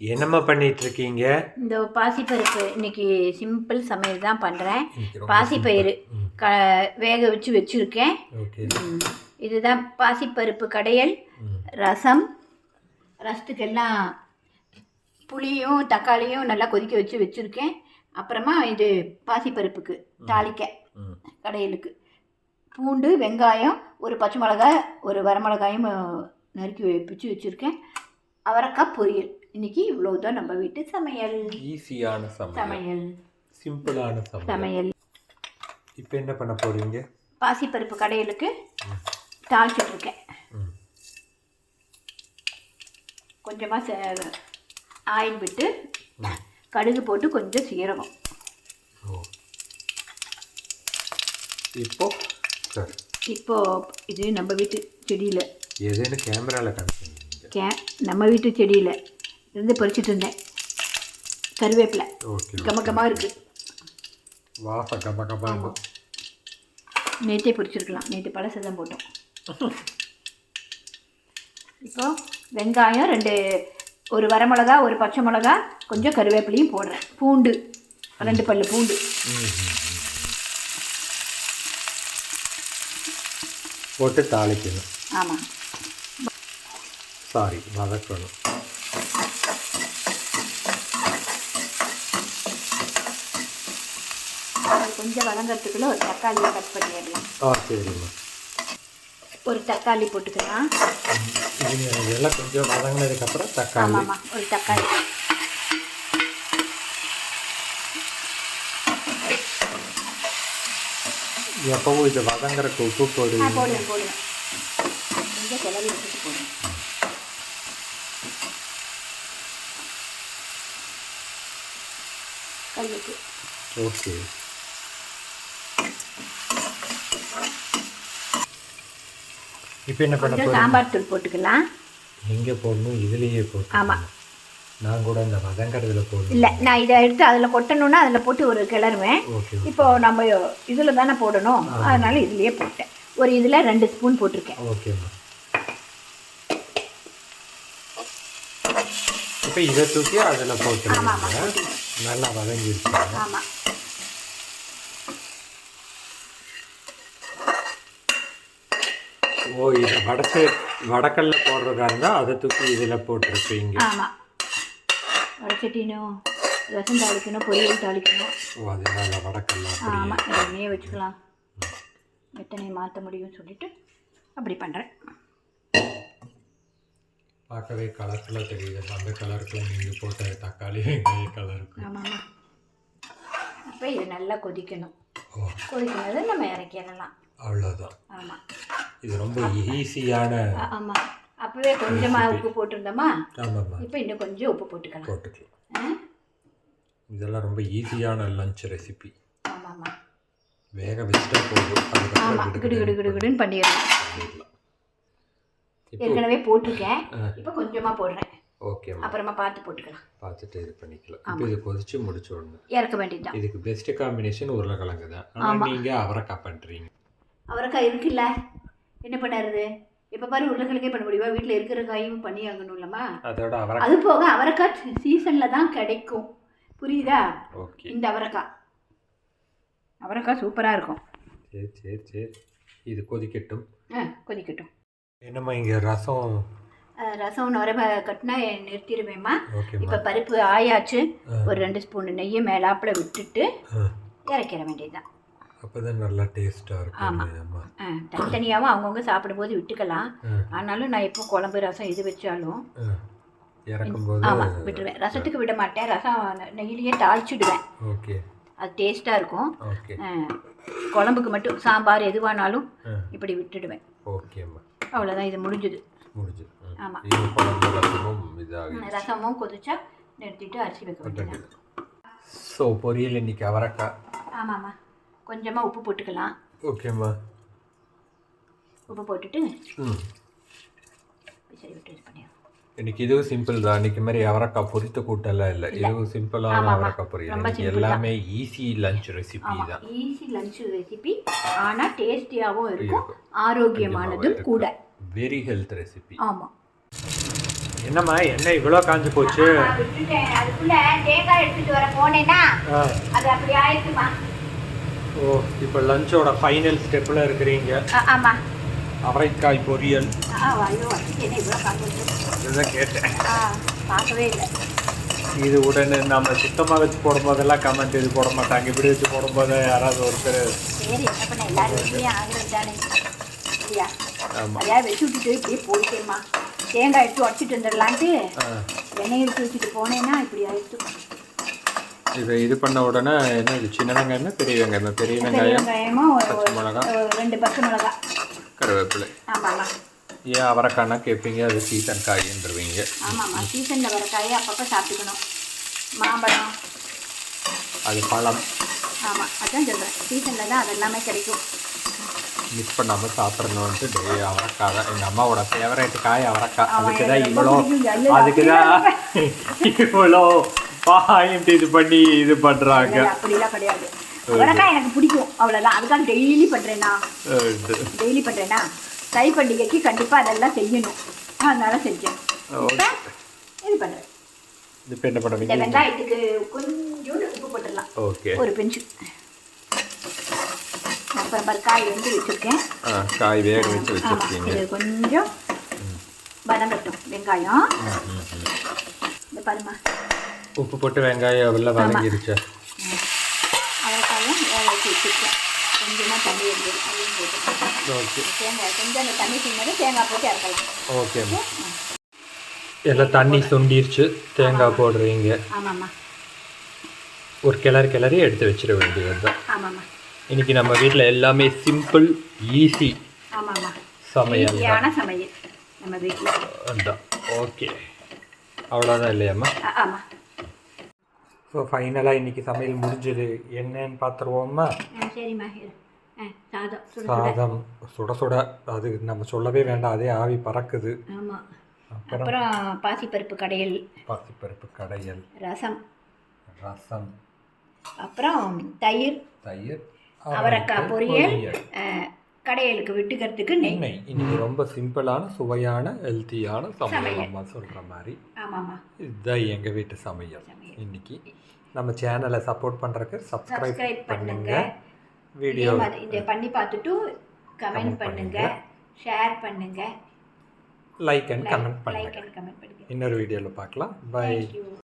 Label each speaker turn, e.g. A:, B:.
A: என்னம்மா பண்ணிட்டு இருக்கீங்க
B: இந்த பாசிப்பருப்பு இன்னைக்கு சிம்பிள் சமையல் தான் பண்ணுறேன் பாசிப்பயிறு க வேக வச்சு வச்சுருக்கேன். இதுதான் பாசிப்பருப்பு கடையல் ரசம் ரசத்துக்கெல்லாம் புளியும் தக்காளியும் நல்லா கொதிக்க வச்சு வச்சுருக்கேன். அப்புறமா இது பாசிப்பருப்புக்கு தாளிக்க. கடையலுக்கு. பூண்டு வெங்காயம் ஒரு பச்சை மிளகாய் ஒரு வரமிளகாயும் நறுக்கி பிச்சு வச்சுருக்கேன். அவரைக்காய் பொரியல். இன்னைக்கு இவ்வளோதான் நம்ம வீட்டு சமையல்.
A: ஈஸியான சமையல். சிம்பிளான சமையல். இப்போ என்ன பண்ண போறீங்க?
B: பாசிப்பருப்பு கடையலுக்கு தாளிச்சிட்ருக்கேன்.
A: ம்,
B: கொஞ்சமாக ஆயில் விட்டு. கடுகு போட்டு கொஞ்சம் சீரகம்.
A: இப்போ?
B: இப்போ இது நம்ம வீட்டு செடியில்.
A: எதுன்னு கேமராவில்
B: கே நம்ம வீட்டு செடியில். இருந்து பறிச்சிட்டு இருந்தேன். கருவேப்பிலை.
A: ஓகே
B: கமகமாக இருக்குது
A: வாசம் கப கபா
B: நேற்றே பிடிச்சிருக்கலாம் நேற்று பழசதான் போட்டோம். இப்போ வெங்காயம் ரெண்டு ஒரு வரமிளகா ஒரு பச்சை மிளகா கொஞ்சம் கருவேப்பிலையும் போடுறேன். பூண்டு ரெண்டு பல்லு பூண்டு.
A: போட்டு தாளிக்கணும்.
B: ஆமாம்
A: சாரி வதக்கணும்
B: அது கொஞ்சம் வதங்கிறதுக்குள்ள ஒரு தக்காளியை கட் பண்ணிடலாம்.
A: ஆ சரிம்மா.
B: ஒரு தக்காளி போட்டுக்கலாம்.
A: இது இதெல்லாம் கொஞ்சம் வதங்கினதுக்கப்புறம் தக்காளி.
B: ஆமாம்மா ஒரு தக்காளி.
A: எப்பவும் இது வதங்குறதுக்கு உப்பு
B: போடுவேன் போடுவேன் கொஞ்சம் கிளறி விட்டுட்டு போடுவேன் கல்லுக்கு
A: ஓகே. இப்போ என்ன பண்ண
B: சாம்பார் தூள் போட்டுக்கலாம்.
A: எங்கே போடணும் இதுலேயே போட்டு
B: ஆமா.
A: நான் கூட அந்த வதங்கறதுல போடணும்.
B: இல்லை நான் இதை எடுத்து அதில் கொட்டணுன்னா அதில் போட்டு ஒரு கிளறுவேன். இப்போ நம்ம இதில் தானே போடணும். அதனால இதுலேயே போட்டேன். ஒரு இதில் ரெண்டு ஸ்பூன் போட்டிருக்கேன்.
A: ஓகேம்மா இப்போ இதை தூக்கி அதில் போட்டுருங்க. நல்லா வதங்கிருச்சு.
B: ஆமாம்
A: ஓ இது வடக்கு வடக்கல்ல போடுறதா இருந்தால் அதை தூக்கி இதில் போட்டிருப்பீங்க.
B: ஆமாம் வடச்சட்டினும் ரசம் தாளிக்கணும் பொரியல் தாளிக்கணும்.
A: ஓ அதனால வடக்கல்ல
B: ஆமாம் எண்ணெயே வச்சுக்கலாம். எத்தனை மாற்ற முடியும்னு சொல்லிட்டு அப்படி பண்ணுறேன்
A: பார்க்கவே கலர்ஃபுல்லாக தெரியுது. அந்த கலருக்குள்ள நீங்கள் போட்ட தக்காளி வெங்காய கலருக்கு
B: ஆமாம்மா அப்போ இது நல்லா கொதிக்கணும்.
A: ஓ.
B: கொதிக்கும்போது நம்ம இறக்கிடலாம்.
A: அவ்வளோதான்
B: ஆமாம்
A: இது ரொம்ப ஈஸியான
B: ஆமாம் அப்போவே கொஞ்சமாக உப்பு போட்டிருந்தோமா?
A: ஆமாம்மா.
B: இப்போ இன்னும் கொஞ்சம் உப்பு போட்டுக்கலாம்.
A: போட்டுக்கலாம். இதெல்லாம் ரொம்ப ஈஸியான லஞ்ச் ரெசிபி
B: ஆமாம் ஆமாம்
A: வேக வச்சுட்டா போதும்.
B: ஆமாம் கிடு கிடு கிடு கிடுன்னு பண்ணிடலாம். ஏற்கனவே போட்டிருக்கேன். இப்போ கொஞ்சமாக போடுறேன்.
A: ஓகேம்மா
B: அப்புறமா பார்த்து போட்டுக்கலாம்.
A: பார்த்துட்டு இது பண்ணிக்கலாம். இப்போ இது கொதிச்சு முடிச்ச உடனே.
B: இறக்க வேண்டியதுதான்.
A: இதுக்கு பெஸ்ட் காம்பினேஷன் உருளைக்கிழங்கு தான். ஆனால் நீங்கள் அவரைக்காய் பண்ணுறீங்க
B: அவரைக்காய் இருக்குல்ல? என்ன பண்ணாருது? இப்போ பாரு உருளைக்கிழங்கே பண்ண முடியுமா? வீட்டில் இருக்கிற காயும் பண்ணி
A: அதோட அவரைக்காய்
B: அது போக அவரைக்காய் சீசனில் தான் கிடைக்கும். புரியுதா? இந்த அவரைக்காய் அவரைக்காய் சூப்பராக இருக்கும்.
A: சரி சரி சரி. இது கொதிக்கட்டும்.
B: ஆ கொதிக்கட்டும்.
A: என்னம்மா இங்கே ரசம்?
B: ரசம் நுர கட்டினா நிறுத்திடுவேம்மா. இப்போ பருப்பு ஆயாச்சு. ஒரு ரெண்டு ஸ்பூன் நெய்யை மேலாப்பில் விட்டுட்டு இறக்கிற வேண்டியதுதான்.
A: அப்போ தான் நல்லா டேஸ்ட்டாக இருக்கும்
B: ஆமா.
A: அம்மா
B: ஆ தனித்தனியாகவும் அவங்கவுங்க சாப்பிடும்போது விட்டுக்கலாம். ஆனாலும் நான் எப்போ குழம்பு ரசம் இது வச்சாலும்
A: இறக்கும்போது
B: ஆமாம் விட்டுருவேன். ரசத்துக்கு விட மாட்டேன். ரசம் நெய்யிலேயே தாளிச்சிடுவேன்.
A: ஓகே.
B: அது டேஸ்ட்டாக இருக்கும். குழம்புக்கு மட்டும் சாம்பார் எதுவானாலும் இப்படி விட்டுடுவேன்.
A: ஓகேம்மா.
B: அவ்வளோதான் இது முடிஞ்சுது.
A: முடிஞ்சு ம்.
B: ஆமா.
A: இது குழம்பு ரசமும்
B: கொதிச்சா நிறுத்திட்டு அரிசி வைக்க
A: ஸோ பொரியல் இன்னைக்கு அவரைக்காய்.
B: ஆமாம்மா. கொஞ்சமாக உப்பு போட்டுக்கலாம்.
A: ஓகேம்மா.
B: உப்பு போட்டுட்டு
A: ம்.
B: சரி விட்டு இது பண்ணிடுறோம்
A: இன்னைக்கு இதுவும் சிம்பிள் தான். இன்னைக்கு மாதிரி அவரைக்காய் பொரித்த கூட்டெல்லாம் இல்லை. இதுவும் சிம்பிளான. அவரைக்காய் பொரியல். எல்லாமே ஈஸி லஞ்ச் ரெசிபி தான்.
B: ஈஸி லஞ்ச் ரெசிபி ஆனால் டேஸ்டியாகவும் இருக்கும். ஆரோக்கியமானதும் கூட.
A: வெரி ஹெல்த் ரெசிபி
B: ஆமாம்
A: என்னம்மா எண்ணெய் இவ்வளோ காஞ்சு போச்சு?
B: அதுக்குள்ள தேங்காய் எடுத்துட்டு வர போனேன்னா
A: ஆ,
B: அது அப்படி ஆயிடுச்சுமா
A: ஓ இப்போ லஞ்சோட ஃபைனல் ஸ்டெப்பில் இருக்கிறீங்க.
B: ஆ- ஆமா.
A: அவரைக்காய் பொரியல். இதுதான் கேட்டேன்.
B: ஆ பார்க்கவே இல்லை.
A: இது உடனே நம்ம சுத்தமாக வச்சு போடும்போதெல்லாம் கமெண்ட் இது போட மாட்டாங்க. இப்படி வச்சு போடும்போது யாராவது ஒருத்தர் ஆமாம்
B: வச்சு விட்டுட்டு இப்படியே போயிட்டேம்மா. தேங்காய் எடுத்து உடச்சிட்டு வந்துடலான்ட்டு எண்ணெய் எடுத்து வச்சுட்டு போனேன்னா இப்படி ஆயிடுச்சு.
A: இது இது பண்ண உடனே என்ன இது சின்ன வெங்காயமா பெரிய வெங்காயமா பெரிய வெங்காயம் பச்சை மிளகா.
B: ரெண்டு பச்சை மிளகா.
A: கருவேப்பிலை. ஏன் அவரைக்கானா கேட்பீங்க அது சீசன் காயின்றுவீங்க.
B: ஆமாம்மா சீசனில் வர காயை அப்பப்போ சாப்பிட்டுக்கணும். மாம்பழம்.
A: அது பழம்.
B: ஆமாம் அதான் சொல்கிறேன் சீசனில் தான் அதெல்லாமே கிடைக்கும்.
A: மிஸ் பண்ணாமல் சாப்பிட்றணுன்ட்டு டே அவரைக்காய் தான். எங்கள் அம்மாவோட ஃபேவரேட் காய் அவரைக்காய். அதுக்கு தான் இவ்வளோ.
B: எல்லாம்
A: அதுக்கு தான் இவ்வளோ. பாயிண்ட் இது பண்ணி இது பண்ணுறாங்க
B: இல்லை, அப்படிலாம் கிடையாது. அவரைக்காய் எனக்கு பிடிக்கும். அவ்வளோதான் அதுக்காக டெய்லி பண்ணுறேன்னா டெய்லி பண்ணுறேன்னா தை பண்டிகைக்கு கண்டிப்பாக அதெல்லாம் செய்யணும். அதனால செஞ்சேன். இது பண்ணுறேன்
A: இப்போ என்ன
B: இந்த
A: பண்ணுவீங்க
B: வெங்காயத்துக்கு கொஞ்சோண்டு உப்பு போட்டுடலாம்.
A: ஓகே.
B: ஒரு பிஞ்சு. அப்புறம் பாரு காய் வந்து வச்சுருக்கேன்.
A: காய் வேக வச்சு வச்சுருக்கீங்க.
B: இது கொஞ்சம் வதங்கட்டும். வெங்காயம். இந்த பாருமா
A: உப்பு போட்டு வெங்காயம் எல்லாம் வதங்கிருச்சா?
B: அவரைக்காயும் வேக வச்சு வச்சுருக்கேன். கொஞ்சமாக தண்ணி இருந்தது அதையும் போட்டு
A: ஓகே.
B: தேங்காய் கொஞ்சம் அந்த தண்ணி சின்னது தேங்காய் போட்டு இறக்கலாம்.
A: ஓகேம்மா எல்லாம் தண்ணி சுண்டிருச்சு தேங்காய் போடுறீங்க.
B: ஆமாம்மா.
A: ஒரு கிளறி கிளறி எடுத்து வச்சிட வேண்டியது தான்.
B: ஆமாம்மா.
A: இன்னைக்கு நம்ம வீட்டில் எல்லாமே சிம்பிள் ஈஸி
B: ஆமாம்மா.
A: சமையல்
B: சமையல் நம்ம வீட்டில்
A: அதான். ஓகே. அவ்வளோதான் இல்லையாம்மா?
B: ஆமாம்.
A: ஸோ ஃபைனலாக இன்னைக்கு சமையல் முடிஞ்சது. என்னன்னு பார்த்துருவோம்மா?
B: சாதம் சுட சுட.
A: அது நம்ம சொல்லவே வேண்டாம். அதே ஆவி பறக்குது. அப்புறம்?
B: பாசிப்பருப்பு கடையல்.
A: பாசிப்பருப்பு கடையல்.
B: ரசம்.
A: ரசம்.
B: அப்புறம் தயிர்.
A: தயிர்.
B: அவரைக்காய் பொரியல். கடையலுக்கு விட்டுக்கிறதுக்கு நெய்.
A: இன்னைக்கு ரொம்ப சிம்பிளான சுவையான ஹெல்த்தியான சமையல். அம்மா சொல்கிற மாதிரி.
B: ஆமாம்மா.
A: இதுதான் எங்கள் வீட்டு சமையல். இன்னைக்கு நம்ம சேனலை சப்போர்ட் பண்ணுறதுக்கு சப்ஸ்கிரைப்
B: பண்ணுங்க.
A: வீடியோ
B: இதே பண்ணி பார்த்துட்டு கமெண்ட் பண்ணுங்க. ஷேர் பண்ணுங்க.
A: லைக் அண்ட் கமெண்ட் பண்ணுங்க. இன்னொரு வீடியோவில் பார்க்கலாம். பை